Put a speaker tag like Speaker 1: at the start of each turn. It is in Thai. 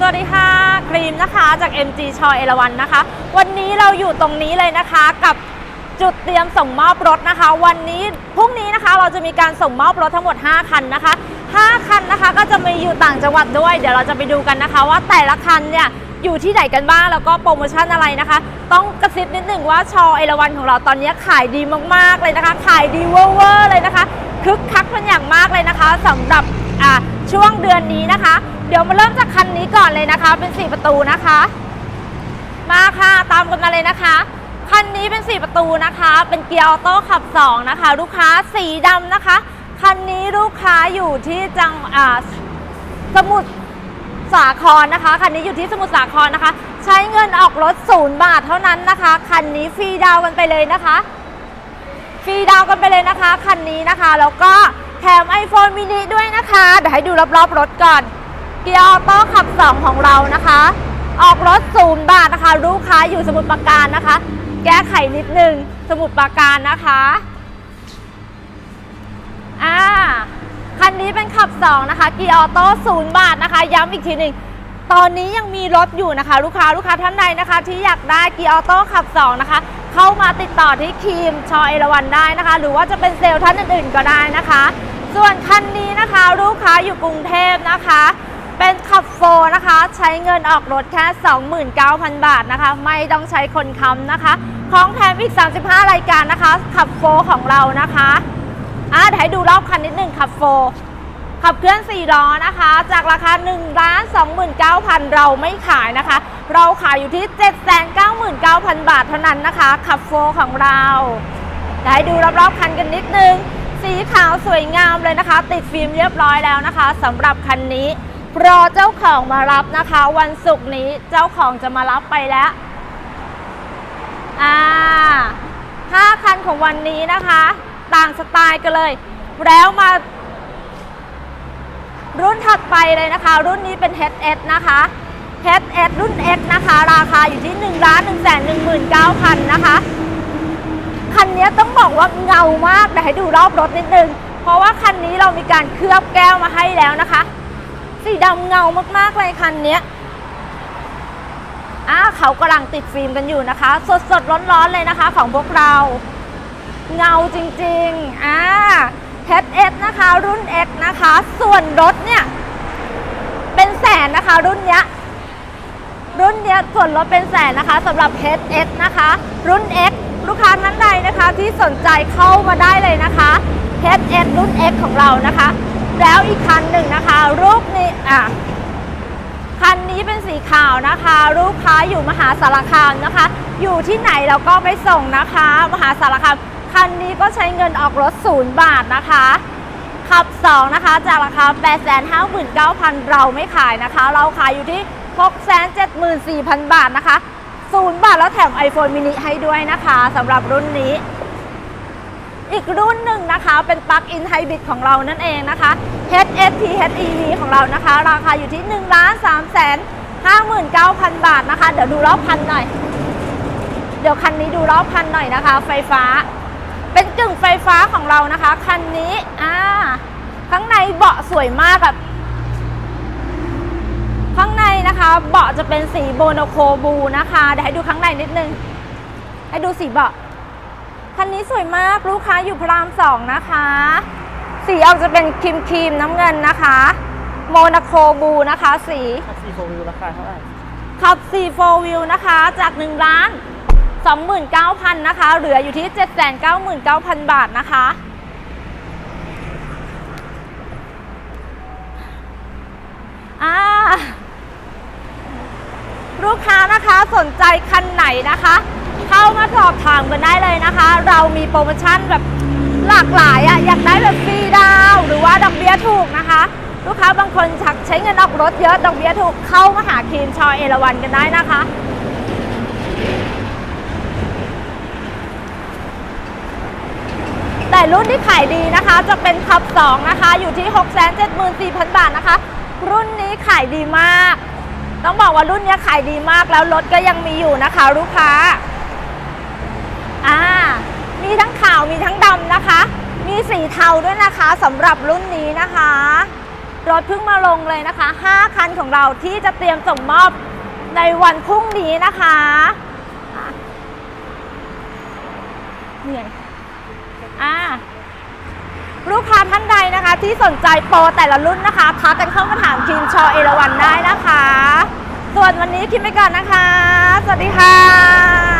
Speaker 1: สวัสดีค่ะครีมนะคะจาก MG ชอเอราวันนะคะ วันนี้เราอยู่ตรงนี้เลยนะคะกับจุดเตรียมส่งมอบรถนะคะ วันนี้พรุ่งนี้นะคะเราจะมีการส่งมอบรถทั้งหมด 5 คันนะคะ 5 คันนะคะก็จะมีอยู่ต่างจังหวัดด้วย เดี๋ยวเราจะไปดูกันนะคะ ว่าแต่ละคันเนี่ยอยู่ที่ไหนกันบ้างแล้วก็โปรโมชั่นอะไรนะคะ ต้องกระซิบนิดหนึ่งว่าชอเอราวันของเราตอนนี้ขายดีมากๆเลยนะคะ ขายดีเวอร์เลยนะคะคึกคักเป็นอย่างมากเลยนะคะสำหรับอ่าช่วงเดือนนี้นะคะ เดี๋ยวมาเริ่มจากคันนี้ก่อนเลยนะคะ เป็น 4 ประตูนะคะ มาค่ะตามกันมาเลยนะคะ คันนี้เป็น 4 ประตูนะคะ เป็นเกียร์ออโต้ขับ 2 นะคะ ลูกค้าสีดำนะคะ คันนี้ลูกค้าอยู่ที่จังอ่าสมุทรสาครนะคะ คันนี้อยู่ที่สมุทรสาครนะคะ ใช้เงินออกรถศูนย์บาทเท่านั้นนะคะ คันนี้ฟรีดาวกันไปเลยนะคะ ฟรีดาวกันไปเลยนะคะ คันนี้นะคะ แล้วก็แถม iPhone mini ด้วยนะคะ เดี๋ยวให้ดูรอบๆรถก่อน กียร์ออโต้ขับ 2 ของเรานะคะ ออกรถศูนย์บาทนะคะลูกค้าอยู่สมุทรปราการนะคะ แก้ไขนิดนึงสมุทรปราการนะคะอ่าคันนี้เป็นขับ 2 นะคะเกียร์ออโต้ศูนย์บาทนะคะ ย้ำอีกทีหนึ่งตอนนี้ยังมีรถอยู่นะคะ ลูกค้าลูกค้าท่านใดนะคะ ที่อยากได้เกียร์ออโต้ขับ 2 นะคะ เข้ามาติดต่อที่ครีมชอเอราวันได้นะคะ หรือว่าจะเป็นเซลล์ท่านอื่นๆก็ได้นะคะ ส่วนคันนี้นะคะ ลูกค้าอยู่กรุงเทพนะคะ เป็นขับโฟนะคะ ใช้เงินออกรถแค่ 29,000 บาทนะคะ ไม่ต้องใช้คนค้ำนะคะ ของแถมอีก 35 รายการนะคะ ขับโฟของเรานะคะอะเดี๋ยวให้ดูรอบคันนิดหนึ่งขับโฟขับเคลื่อน4ล้อนะคะ จากราคา1ล้าน29,000 เราไม่ขายนะคะ เราขายอยู่ที่ 799,000 บาทเท่านั้นนะคะ ขับโฟของเราเดี๋ยวให้ดูรอบๆคันกันนิดนึง สีขาวสวยงามเลยนะคะ ติดฟิล์มเรียบร้อยแล้วนะคะสำหรับคันนี้ รอเจ้าของมารับนะคะ วันศุกร์นี้เจ้าของจะมารับไปแล้วอ่าห้าคันของวันนี้นะคะ ต่างสไตล์กันเลย แล้วมา รุ่นถัดไปเลยนะคะ รุ่นนี้เป็น HS นะคะ HS รุ่น X นะคะ ราคาอยู่ที่ 1 1 1 9 0 0 0 นะคะ คันนี้ต้องบอกว่าเงามากเดี๋ยวให้ดูรอบรถนิดนึง เพราะว่าคันนี้เรามีการเคลือบแก้วมาให้แล้วนะคะ สีดำเงามากๆเลยคันนี้อ่าเขากำลังติดฟิล์มกันอยู่นะคะ สดๆร้อนๆเลยนะคะ ของพวกเรา เงาจริงๆอ่า HS นะคะ รุ่น X นะคะ ส่วนรถเนี่ย เป็นแสนนะคะ รุ่นเนี้ยรุ่นเนี้ยส่วนลดเป็นแสนนะคะสำหรับ HS นะคะ รุ่น X ลูกค้าท่านใดนะคะที่สนใจเข้ามาได้เลยนะคะ HS รุ่น X ของเรานะคะ แล้วอีกคันหนึ่งนะคะ รูปนี้อะคันนี้เป็นสีขาวนะคะ ลูกค้าอยู่มหาสารคามนะคะ อยู่ที่ไหนเราก็ไปส่งนะคะ มหาสารคามคันนี้ก็ใช้เงินออกรถศูนย์บาทนะคะ ขับ 2 นะคะ จากราคา 859,000 เราไม่ขายนะคะ เราขายอยู่ที่ 674,000 บาทนะคะศูนย์บาทแล้วแถม iPhone mini ให้ด้วยนะคะสำหรับรุ่นนี้ อีกรุ่นหนึ่งนะคะ เป็นปลั๊กอินไฮบริดของเรานั่นเองนะคะ HST HEV ของเรานะคะ ราคาอยู่ที่1ล้าน3แสน59,000 บาทนะคะ เดี๋ยวดูรอบคันหน่อย เดี๋ยวคันนี้ดูรอบคันหน่อยนะคะ ไฟฟ้า เป็นกึ่งไฟฟ้าของเรานะคะ คันนี้อ่าข้างในเบาะสวยมากแบบข้างในนะคะ เบาะจะเป็นสีโบโนโคบูนะคะ เดี๋ยวให้ดูข้างในนิดนึง ให้ดูสีเบาะ คันนี้สวยมากลูกค้าอยู่พระรามสองนะคะ สีออกจะเป็นครีมครีมน้ำเงินนะคะ โมนาโคบูนะคะ สี
Speaker 2: ขับซีโฟวิวราคาเท่าไหร่
Speaker 1: ขับ4 4 wheel นะคะจาก1ล้าน29,000นะคะ เหลืออยู่ที่ 799,000 บาทนะคะ อ่าลูกค้านะคะสนใจคันไหนนะคะ เข้ามาสอบถามกันได้เลยนะคะ เรามีโปรโมชั่นแบบหลากหลายอะ่ะอยากได้แบบฟรีดาวหรือว่าดอกเบี้ยถูกนะคะ ลูกค้าบางคนชักใช้เงินออกรถเยอะดอกเบี้ยถูกเข้ามาหาครีมชอเอราวันกันได้นะคะแต่รุ่นที่ขายดีนะคะ จะเป็นขับ2นะคะ อยู่ที่ 674,000 บาทนะคะ รุ่นนี้ขายดีมาก ต้องบอกว่ารุ่นนี้ขายดีมากแล้วรถก็ยังมีอยู่นะคะ ลูกค้า มีทั้งขาวมีทั้งดำนะคะ มีสีเทาด้วยนะคะสำหรับรุ่นนี้นะคะ รถเพิ่งมาลงเลยนะคะ 5 คันของเราที่จะเตรียมส่งมอบในวันพรุ่งนี้นะคะเหนื่อยอ่าลูกค้าท่านใดนะคะที่สนใจโปรแต่ละรุ่นนะคะทักกันเข้ามาถามทีมชอเอราวันได้นะคะ ส่วนวันนี้คิดไปก่อนนะคะ สวัสดีค่ะ